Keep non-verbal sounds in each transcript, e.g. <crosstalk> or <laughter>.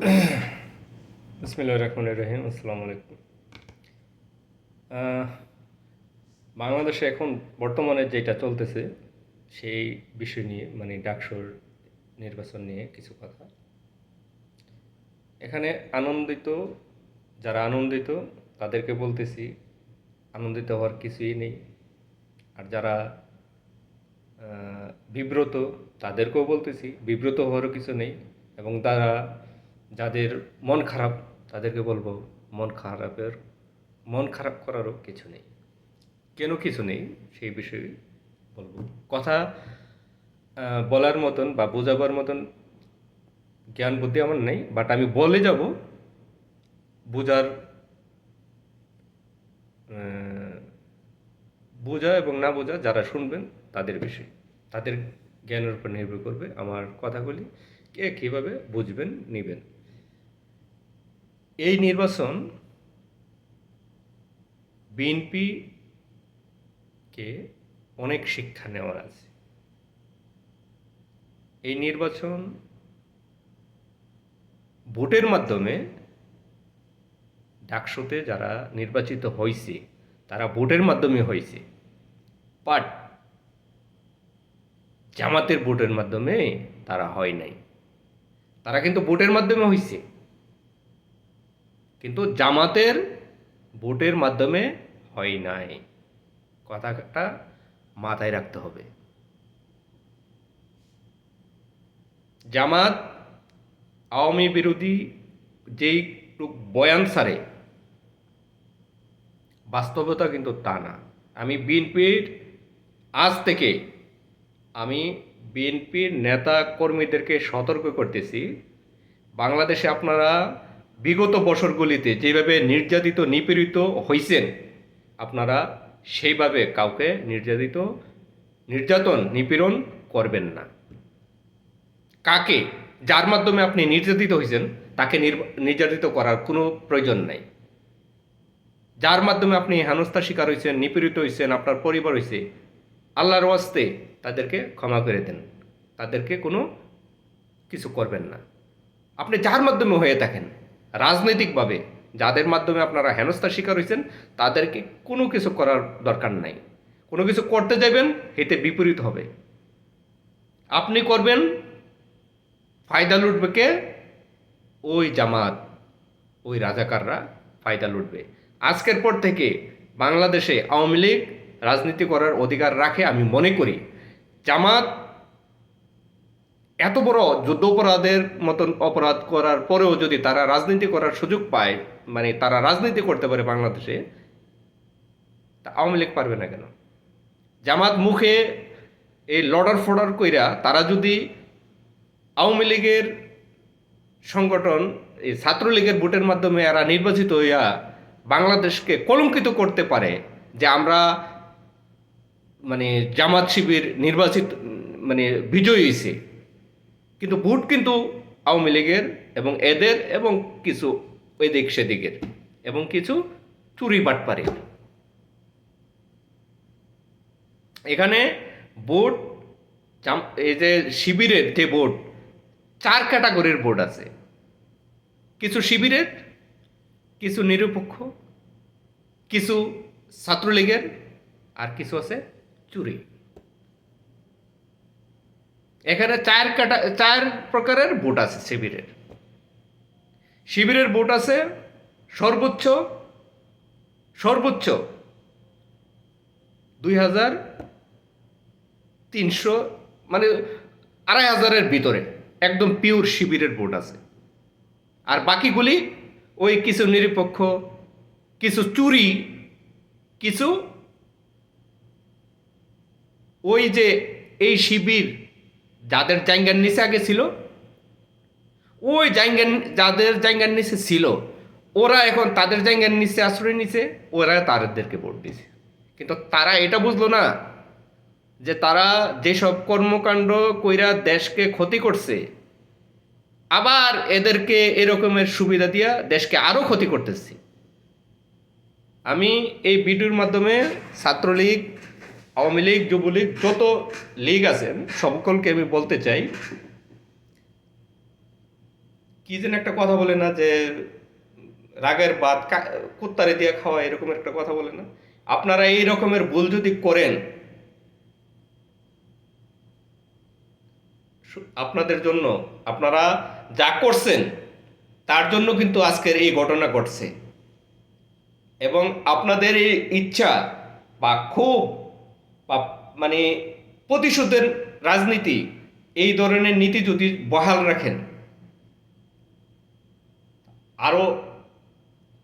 <clears throat> রহিম আসসালামু আলাইকুম বাংলাদেশে এখন বর্তমানে যেটা চলতেছে, সেই বিষয় নিয়ে মানে ডাকসুর নির্বাচন নিয়ে কিছু কথা। এখানে আনন্দিত, যারা আনন্দিত, তাদেরকে বলতেছি, আনন্দিত হওয়ার কিছুই নেই। আর যারা বিব্রত, তাদেরকেও বলতেছি, বিব্রত হওয়ারও কিছু নেই। এবং তারা যাদের মন খারাপ, তাদেরকে বলব মন খারাপের, মন খারাপ করারও কিছু নেই। কেন কিছু নেই? সেই বিষয়ে বলব। কথা বলার মতন বা বোঝাবার মতন জ্ঞান বুদ্ধি আমার নেই বাট আমি বলে যাব বোঝার বোঝা এবং না বোঝা যারা শুনবেন তাদের বিষয়। তাদের জ্ঞানের উপর নির্ভর করবে আমার কথাগুলি, কে কীভাবে বুঝবেন, নেবেন। এই নির্বাচন বিএনপিকে অনেক শিক্ষা নেওয়ার আছে। এই নির্বাচন ভোটের মাধ্যমে ডাকসুতে যারা নির্বাচিত হয়েছে তারা ভোটের মাধ্যমে হয়েছে বাট জামাতের ভোটের মাধ্যমে তারা হয় নাই। তারা কিন্তু ভোটের মাধ্যমে হয়েছে কিন্তু জামাতের ভোটের মাধ্যমে হয় নাই। কথাটা মাথায় রাখতে হবে। জামাত আওয়ামী বিরোধী যেই বয়ান সারে, বাস্তবতা কিন্তু তা না। আমি বিএনপির আজ থেকে আমি বিএনপির নেতা কর্মীদেরকে সতর্ক করতেছি। বাংলাদেশে আপনারা বিগত বছরগুলিতে যেভাবে নির্যাতিত, নিপীড়িত হয়েছেন আপনারা সেইভাবে কাউকে নির্যাতিত, নির্যাতন, নিপীড়ন করবেন না। কাকে? যার মাধ্যমে আপনি নির্যাতিত হয়েছেন তাকে নির- নির্যাতিত করার কোনো প্রয়োজন নাই। যার মাধ্যমে আপনি হেনস্থার শিকার হয়েছেন নিপীড়িত হয়েছেন আপনার পরিবার হয়েছে আল্লাহর ওয়াস্তে তাদেরকে ক্ষমা করে দেন। তাদেরকে কোনো কিছু করবেন না। আপনি যার মাধ্যমে হয়ে থাকেন রাজনৈতিকভাবে যাদের মাধ্যমে আপনারা হেনস্থার শিকার হয়েছেন, তাদেরকে কোনো কিছু করার দরকার নাই। কোনো কিছু করতে যাবেন, এতে বিপরীত হবে। আপনি করবেন, ফায়দা লুটবে কে? ওই জামাত, ওই রাজাকাররা ফায়দা লুটবে। আজকের পর থেকে বাংলাদেশে আওয়ামী লীগ রাজনীতি করার অধিকার রাখে আমি মনে করি। জামাত এত বড় যুদ্ধ অপরাধের মতন অপরাধ করার পরেও যদি তারা রাজনীতি করার সুযোগ পায় মানে তারা রাজনীতি করতে পারে বাংলাদেশে, তা আওয়ামী লীগ পারবে না কেন? জামাত মুখে এই লড়ার ফোড়ার কইরা তারা যদি আওয়ামী লীগের সংগঠন, এই ছাত্রলীগের ভোটের মাধ্যমে এরা নির্বাচিত হইয়া বাংলাদেশকে কলঙ্কিত করতে পারে, যে আমরা মানে জামাত শিবির নির্বাচিত মানে বিজয়ী হয়েছে কিন্তু ভোট কিন্তু আওয়ামী লীগের এবং এদের এবং কিছু এদিক সেদিকের এবং কিছু চুরি বাটপারের। এখানে বোর্ড এই যে শিবিরের যে বোর্ড চার ক্যাটাগরির বোর্ড আছে। কিছু শিবিরের, কিছু নিরপেক্ষ, কিছু ছাত্রলীগের আর কিছু আছে চুরি। এখানে চার কাটা, চার প্রকারের ভোট আছে শিবিরের। শিবিরের ভোট আছে সর্বোচ্চ সর্বোচ্চ দুই হাজার তিনশো মানে আড়াই হাজারের ভিতরে একদম পিওর শিবিরের ভোট আছে। আর বাকিগুলি ওই কিছু নিরপেক্ষ, কিছু চুরি, কিছু ওই যে এই শিবির যাদের জায়গার নিচে আগে ছিল, ওই জায়গার যাদের জায়গার নিচে ছিল, ওরা এখন তাদের জায়গার নিচে আশ্রয় নিছে, ওরা তাদেরকে ভোট দিছে। কিন্তু তারা এটা বুঝলো না যে তারা যেসব কর্মকাণ্ড কইরা দেশকে ক্ষতি করছে, আবার এদেরকে এরকমের সুবিধা দিয়া দেশকে আরও ক্ষতি করতেছি। আমি এই ভিডিওর মাধ্যমে ছাত্রলীগ আওয়ামী লীগ, যুবলীগ, যত লীগ আছেন সকলকে আমি বলতে চাই, কি যেন একটা কথা বলে না যে রাগের বাদ কুত্তারে দিয়ে খাওয়া এরকম একটা কথা বলে না। আপনারা এই রকমের ভুল যদি করেন আপনাদের জন্য, আপনারা যা করছেন, তার জন্য কিন্তু আজকের এই ঘটনা ঘটছে। এবং আপনাদের এই ইচ্ছা বা খুব মানে প্রতিশোধের রাজনীতি এই ধরনের নীতি যদি বহাল রাখেন আরও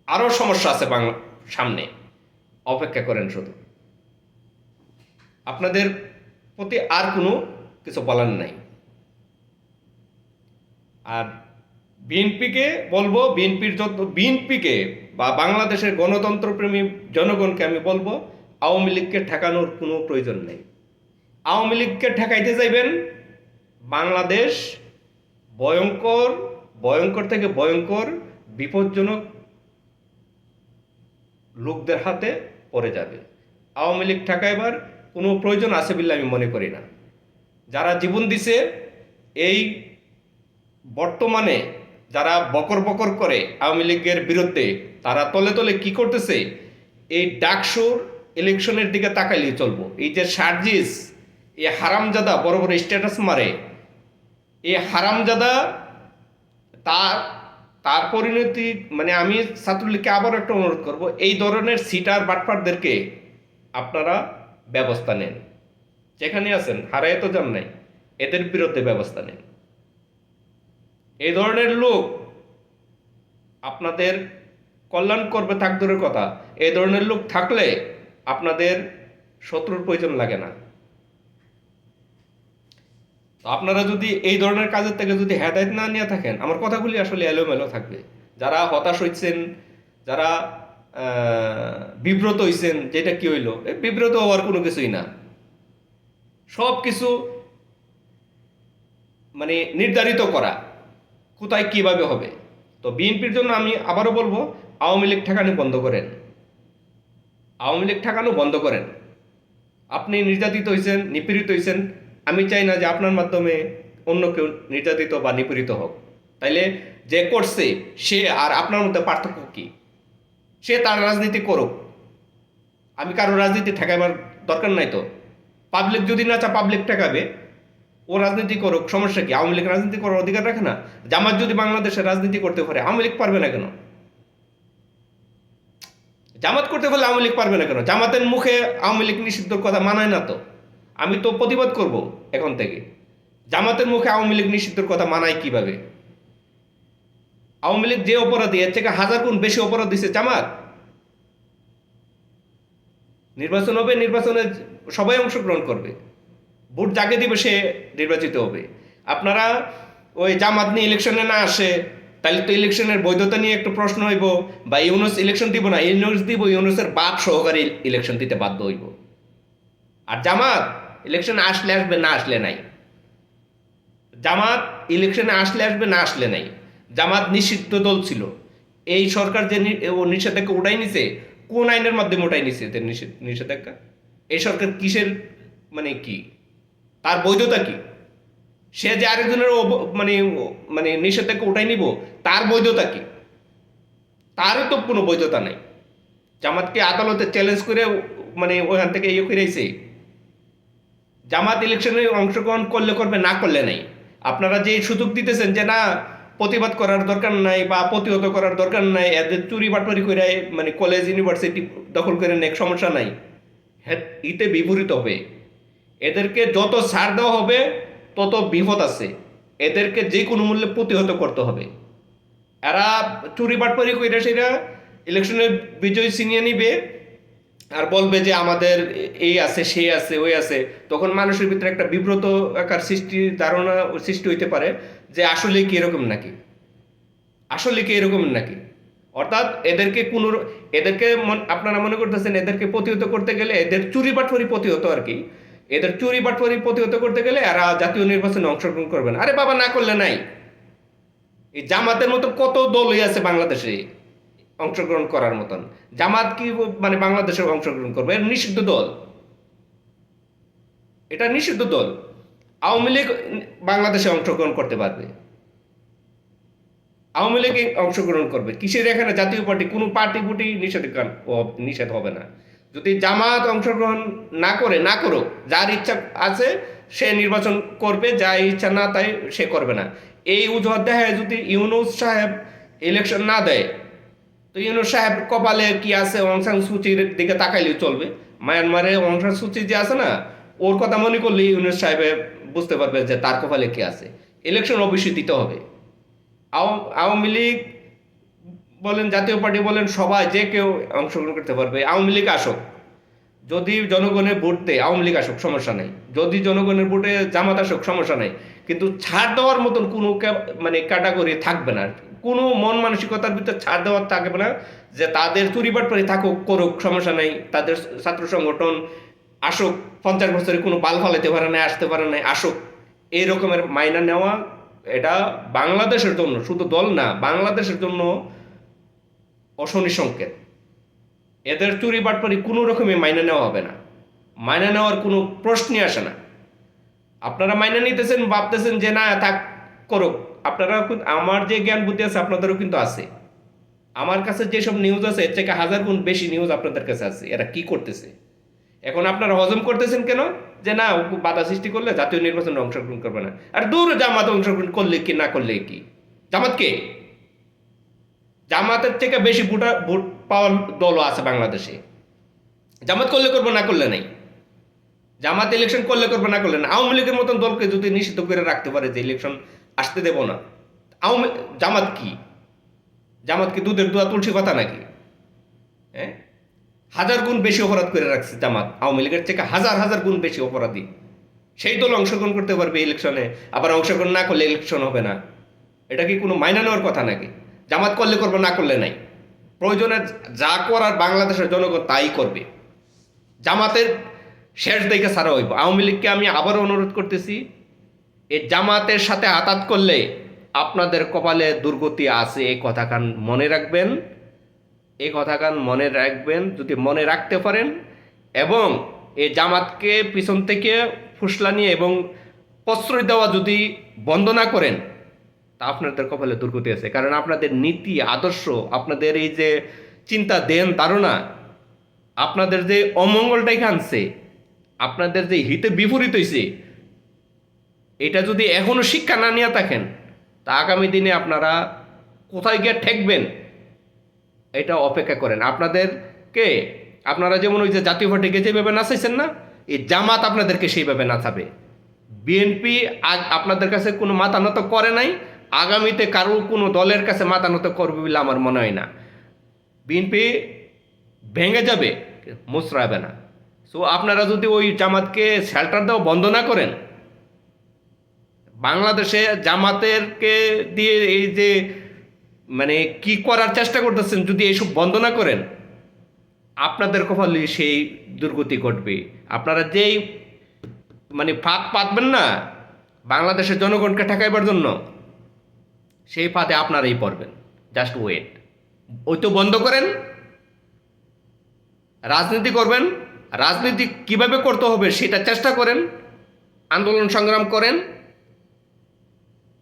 আরও সমস্যা আছে বাংলা সামনে। অপেক্ষা করেন শুধু। আপনাদের প্রতি আর কোনো কিছু বলার নাই। আর বিএনপিকে বলব, বিএনপির যত, বিএনপিকে বা বাংলাদেশের গণতন্ত্রপ্রেমী জনগণকে আমি বলব আওয়ামী লীগকে ঠেকানোর কোনো প্রয়োজন নেই। আওয়ামী লীগকে ঠেকাইতে চাইবেন বাংলাদেশ, ভয়ঙ্কর ভয়ঙ্কর থেকে ভয়ঙ্কর, বিপজ্জনক লোকদের হাতে পড়ে যাবে। আওয়ামী লীগ ঠেকাইবার কোনো প্রয়োজন আছে বলে আমি মনে করি না। যারা জীবন দিছে, এই বর্তমানে যারা বকর বকর করে আওয়ামী লীগের বিরুদ্ধে, তারা তলে তলে কি করতেছে? এই ডাকসুর ইলেকশনের দিকে তাকাইলে চলবো। এই যে সার্জিস এই হারামজাদা বড় বড় স্ট্যাটাস মারে। এই হারামজাদা তার তার পরিণতি মানে আমি ছাত্রলীগকে আবার একটা অনুরোধ করব, এই ধরনের সিটার বাটপারদেরকে আপনারা ব্যবস্থা নেন। যেখানে আছেন, হারায় তো যান নাই, এদের বিরুদ্ধে ব্যবস্থা নেন। এই ধরনের লোক আপনাদের কল্যাণ করবে থাকদূরের কথা। এই ধরনের লোক থাকলে আপনাদের শত্রুর প্রয়োজন লাগে না। তো আপনারা যদি এই ধরনের কাজের থেকে যদি হেদায়ত না নিয়ে থাকেন, আমার কথাগুলি আসলে এলোমেলো থাকবে। যারা হতাশ হইছেন, যারা বিব্রত হইছেন, যেটা কি হইল? বিব্রত হওয়ার কোনো কিছুই না। সব কিছু মানে নির্ধারিত করা, কোথায় কীভাবে হবে? তো বিএনপির জন্য আমি আবারও বলব, আওয়ামী লীগ ঠেকানি বন্ধ করেন। আওয়ামী লীগ ঠেকানো বন্ধ করেন। আপনি নির্যাতিত হয়েছেন নিপীড়িত হয়েছেন আমি চাই না যে আপনার মাধ্যমে অন্য কেউ নির্যাতিত বা নিপীড়িত হোক। তাইলে যে করছে, সে আর আপনার মধ্যে পার্থক্য কি? সে তার রাজনীতি করুক। আমি কারও রাজনীতি ঠেকাবার দরকার নাই তো। পাবলিক যদি না চা পাবলিক ঠেকাবে, ও রাজনীতি করুক, সমস্যা কি? আওয়ামী লীগ রাজনীতি করার অধিকার রাখে না? জামাত যদি বাংলাদেশে রাজনীতি করতে পারে, আওয়ামী লীগ পারবে না কেন? জামাত করতে পারলে আওয়ামী লীগ পারবে না কেন? জামাতের মুখে আওয়ামী লীগ নিষিদ্ধর কথা মানায় না তো। আমি তো প্রতিবাদ করব এখন থেকে। জামাতের মুখে আওয়ামী লীগ নিষিদ্ধর কথা মানায় কীভাবে? আওয়ামী লীগ যে অপরাধী, এর থেকে হাজার গুণ বেশি অপরাধ দিছে জামাত। নির্বাচন হবে, নির্বাচনে সবাই অংশগ্রহণ করবে। ভোট যাকে দিবে সে নির্বাচিত হবে। আপনারা ওই জামাত নিয়ে ইলেকশনে না আসে তাহলে তো ইলেকশনের বৈধতা নিয়ে একটু প্রশ্ন হইব, বা ইউনুস ইলেকশন দিব না, ইউনুস দিব, ইউনুসের বাদ সহকারে ইলেকশন দিতে বাধ্য হইব। আর জামাত ইলেকশনে আসলে আসবে, না আসলে নাই। জামাত ইলেকশনে আসলে আসবে, না আসলে নাই। জামাত নিষিদ্ধ দল ছিল। এই সরকার যে নিষেধাজ্ঞা উঠাই নিছে, কোন আইনের মাধ্যমে উঠাই নিছে নিষেধাজ্ঞা? এই সরকার কিসের মানে কি? তার বৈধতা কি? সে যে আরেকজনের মানে মানে নিষেধাজ্ঞা উঠাই নিব, তার বৈধতা কি? তারও তো কোনো বৈধতা নাই। জামাতকে আদালতে চ্যালেঞ্জ করে মানে ওখান থেকে ইয়ে করে আইছে। জামাত ইলেকশনে অংশগ্রহণ করলে করবে, না করলে নাই। আপনারা যে সুযোগ দিতেছেন যে, না, প্রতিবাদ করার দরকার নাই বা প্রতিহত করার দরকার নাই, এদের চুরি বাটপারি করে মানে কলেজ ইউনিভার্সিটি দখল করে নেক সমস্যা নাই। হ্যাঁ ইতে বিপরীত হবে। এদেরকে যত ছাড় দেওয়া হবে তত বিপদ আছে। এদেরকে যে কোনো মূল্যে প্রতিহত করতে হবে। এরা চুরি বাটপারি করে সেটা ইলেকশনে বিজয় ছিনিয়ে নিবে আর বলবে যে আমাদের এই আছে সে আছে, ওই আছে। তখন মানুষের ভিতরে একটা বিব্রত আকার সৃষ্টি, ধারণা সৃষ্টি হইতে পারে যে আসলে কি এরকম নাকি? আসলে কি এরকম নাকি? অর্থাৎ এদেরকে কোনো, এদেরকে আপনারা মনে করতেছেন এদেরকে প্রতিহত করতে গেলে এদের চুরি বাটফারি প্রতিহত আর কি। এদের চুরি বাটফারি প্রতিহত করতে গেলে এরা জাতীয় নির্বাচনে অংশগ্রহণ করবে না। আরে বাবা, না করলে নাই। এই জামাতের মতো কত দলই আছে বাংলাদেশে অংশগ্রহণ করার মতন? জামাত কি মানে বাংলাদেশে অংশগ্রহণ করবে? এর নিষিদ্ধ দল। এটা নিষিদ্ধ দল। আওয়ামী লীগ বাংলাদেশে অংশগ্রহণ করতে পারবে। আওয়ামী লীগ অংশগ্রহণ করবে। কিসের এখানে জাতীয় পার্টি? কোনো পার্টি ফুটি নিষেধ নিষেধ হবে না। যদি জামাত অংশগ্রহণ না করে, না করো যার ইচ্ছা আছে সে নির্বাচন করবে, যার ইচ্ছা না তাই সে করবে না। এই উজহাত দেখায় যদি ইউনুস সাহেব ইলেকশন না দেয়, তো ইউনুস সাহেব কপালে কি আছে? অংসান সূচির দিকে তাকাইলে চলবে। মায়ানমারে অংসান সূচি যে আছে না, ওর কথা মনে করলে ইউনুস সাহেবে বুঝতে পারবে যে তার কপালে কি আছে। ইলেকশন অবশ্যই দিতে হবে। আওয়ামী লীগ বলেন, জাতীয় পার্টি বলেন, সবাই যে কেউ অংশগ্রহণ করতে পারবে, আওয়ামী লীগ আসুক। যদি জনগণের ভোট দেয় আওয়ামী লীগ আসুক, সমস্যা নেই। যদি জনগণের ভোটে জামাত আসুক, সমস্যা নেই। কিন্তু ছাড় দেওয়ার মতন কোনো মানে ক্যাটাগরি থাকবে না। কোনো মন মানসিকতার ভিতরে ছাড় দেওয়ার থাকবে না যে তাদের চুরিবাট পরে থাকুক, করুক, সমস্যা নেই। তাদের ছাত্র সংগঠন আসুক, পঞ্চাশ বছরে কোনো বাল ফালাইতে পারে না, আসতে পারে না, আসুক। এই রকমের মাইনা নেওয়া এটা বাংলাদেশের জন্য, শুধু দল না, বাংলাদেশের জন্য অশনি সংকেত। এদের চুরি বাটপারি কোনো রকমে মাইনে নেওয়া হবে না। মাইনে নেওয়ার কোনো প্রশ্নই আসে না। আপনারা মাইনে নিতেছেন, ভাবতেছেন যে না, থাক, করুক। আপনারা আমার যে জ্ঞান বুদ্ধি আছে, আপনাদেরও কিন্তু আছে। আমার কাছে যেসব নিউজ আছে, এর থেকে হাজার গুণ বেশি নিউজ আপনাদের কাছে আছে। এরা কি করতেছে? এখন আপনারা হজম করতেছেন কেন? যে না বাধা সৃষ্টি করলে জাতীয় নির্বাচনে অংশগ্রহণ করবে না। আর দূর জামাত অংশগ্রহণ করলে কি, না করলে কি? জামাত কে? জামাতের থেকে বেশি ভোটার, ভোট পাওয়ার দলও আছে বাংলাদেশে। জামাত করলে করব, না করলে নাই। জামাত ইলেকশন করলে করবে, না করলে না। আওয়ামী লীগের মতন দলকে যদি নিষিদ্ধ করে রাখতে পারে যে ইলেকশন আসতে দেব না, আওয়ামী, জামাত কি? জামাত কি দুধের দুয়া তুলসী কথা নাকি? হ্যাঁ? হাজার গুণ বেশি অপরাধ করে রাখছে জামাত। আওয়ামী লীগের থেকে হাজার হাজার গুণ বেশি অপরাধী। সেই দল অংশগ্রহণ করতে পারবে ইলেকশনে আবার অংশগ্রহণ না করলে ইলেকশন হবে না। এটা কি কোনো মাইনা নেওয়ার কথা নাকি? জামাত করলে করবে, না করলে নাই। প্রয়োজনে যা করার বাংলাদেশের জনগণ তাই করবে। জামাতের শেষ দেখে সারা হইব। আওয়ামী লীগকে আমি আবারও অনুরোধ করতেছি, এই জামাতের সাথে আতাত করলে আপনাদের কপালে দুর্গতি আছে এই কথাখান মনে রাখবেন। এই কথাখান মনে রাখবেন, যদি মনে রাখতে পারেন। এবং এই জামাতকে পিছন থেকে ফুসলানি এবং প্রশ্রয় দেওয়া যদি বন্ধ না করেন তা আপনাদের কপালে দুর্গতি আছে। কারণ আপনাদের নীতি, আদর্শ, আপনাদের এই যে চিন্তা, দেন ধারণা আপনাদের যে অমঙ্গলটাই খানছে, আপনাদের যে হিতে বিপরীত হয়েছে এটা যদি এখনও শিক্ষা না নিয়ে থাকেন, তা আগামী দিনে আপনারা কোথায় গিয়ে ঠেকবেন, এটা অপেক্ষা করেন। আপনাদেরকে আপনারা যেমন ওই যে জাতীয় পার্টিকে যেভাবে নাচাইছেন না, এই জামাত আপনাদেরকে সেইভাবে নাচাবে। বিএনপি আপনাদের কাছে কোনো মাথা নত করে নাই আগামীতে কারও কোনো দলের কাছে মাথা নত করবে বলে আমার মনে হয় না। বিএনপি ভেঙে যাবে, মুচড়াবে না। সো আপনারা যদি ওই জামাতকে শেল্টার দেওয়া বন্ধ না করেন, বাংলাদেশে জামাতেরকে দিয়ে এই যে মানে কি করার চেষ্টা করতেছেন যদি এইসব বন্ধ না করেন, আপনাদের কপালে সেই দুর্গতি ঘটবে। আপনারা যেই মানে ফাঁক পাতবেন না, বাংলাদেশের জনগণকে ঠেকাইবার জন্য। সেই ফাঁদে আপনারাই পড়বেন। জাস্ট ওয়েট ওই তো বন্ধ করেন। রাজনীতি করবেন। রাজনীতি কীভাবে করতে হবে সেটা চেষ্টা করেন। আন্দোলন সংগ্রাম করেন।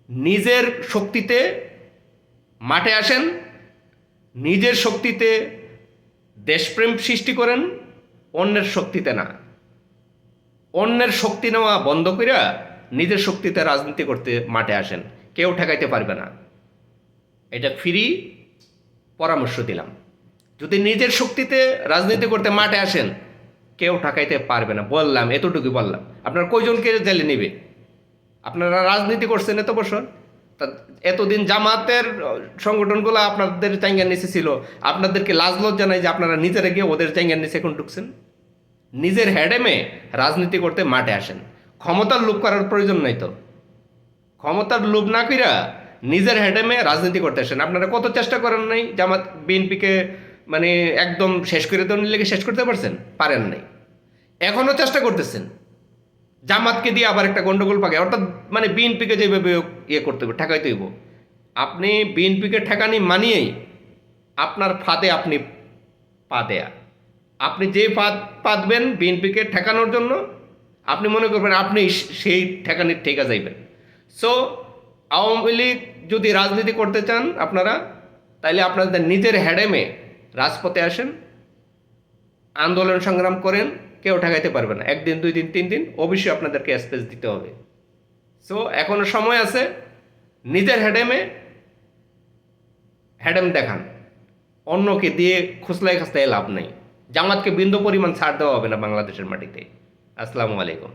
নিজের শক্তিতে মাঠে আসেন। নিজের শক্তিতে দেশপ্রেম সৃষ্টি করেন। অন্যের শক্তিতে না। অন্যের শক্তি নেওয়া বন্ধ করিয়া নিজের শক্তিতে রাজনীতি করতে মাঠে আসেন। কেউ ঠেকাইতে পারবে না। এটা ফ্রি পরামর্শ দিলাম। যদি নিজের শক্তিতে রাজনীতি করতে মাঠে আসেন, কেউ ঠকাইতে পারবে না। বললাম এতটুকু বললাম। আপনার কয়জনকে জেলে নেবে? আপনারা রাজনীতি করছেন এত বছর, তা এতদিন জামাতের সংগঠনগুলো আপনাদের চাঙ্গার নিচে ছিল। আপনাদেরকে লাজ লজ্জা নাই যে আপনারা নিজেরা গিয়ে ওদের চাঙ্গার নিচে এখন ঢুকছেন? নিজের হেডেমে রাজনীতি করতে মাঠে আসেন। ক্ষমতার লোভ করার প্রয়োজন নাই তো। ক্ষমতার লোভ না কইরা নিজের হেডেমে রাজনীতি করতে আসেন। আপনারা কত চেষ্টা করেন নাই জামাত বিএনপিকে মানে একদম শেষ করে দেওয়ার লেগে শেষ করতে পারছেন? পারেন নাই। এখনও চেষ্টা করতেছেন। জামাতকে দিয়ে আবার একটা গন্ডগোল পাকে। অর্থাৎ মানে বিএনপিকে যেভাবে ইয়ে করতে হবে ঠেকাইতে হইব। আপনি বিএনপিকে ঠেকানি মানিয়েই আপনার ফাঁদে আপনি পা দেয়া। আপনি যে ফাঁদ পাতবেন বিএনপিকে ঠেকানোর জন্য, আপনি মনে করবেন আপনি সেই ঠেকানির ঠেকা যাইবেন। সো আওয়ামী লীগ যদি রাজনীতি করতে চান আপনারা, তাইলে আপনাদের নিজের হ্যাডেমে রাজপথে আসেন, আন্দোলন সংগ্রাম করেন, কেউ ঠেকাইতে পারবে না। একদিন, দুই দিন, তিন দিন, অবশ্যই আপনাদেরকে স্পেস দিতে হবে। সো এখনও সময় আছে, নিজের হ্যাডেমে হ্যাডেম দেখান। অন্যকে দিয়ে খুসলাই খাসলাই লাভ নেই। জামাতকে বিন্দু পরিমাণ ছাড় দেওয়া হবে না বাংলাদেশের মাটিতে। আসসালামু আলাইকুম।